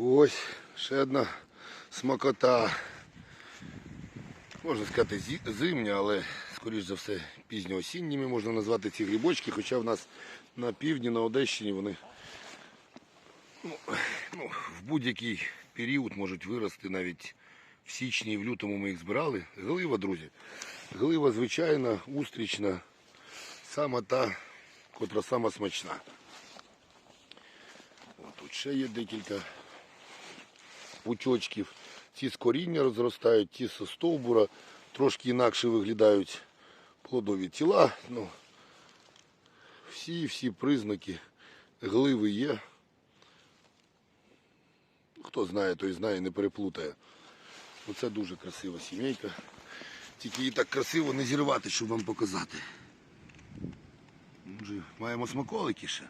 Ось ще одна смакота. Можна сказати, зимня, але скоріш за все пізньоосінніми можна назвати ці грибочки, хоча в нас на півдні, на Одещині вони ну, ну, в будь-який період можуть вирости навіть в січні і в лютому ми їх збирали. Глива, друзі. Глива звичайна, устрічна, сама та, котра сама смачна. Тут ще є декілька пучочків. Ті з коріння розростають, ті з стовбура, трошки інакше виглядають плодові тіла. Ну, всі, всі признаки гливи є. Хто знає, той знає, не переплутає. Оце дуже красива сімейка. Тільки її так красиво не зірвати, щоб вам показати. Маємо смаколики ще.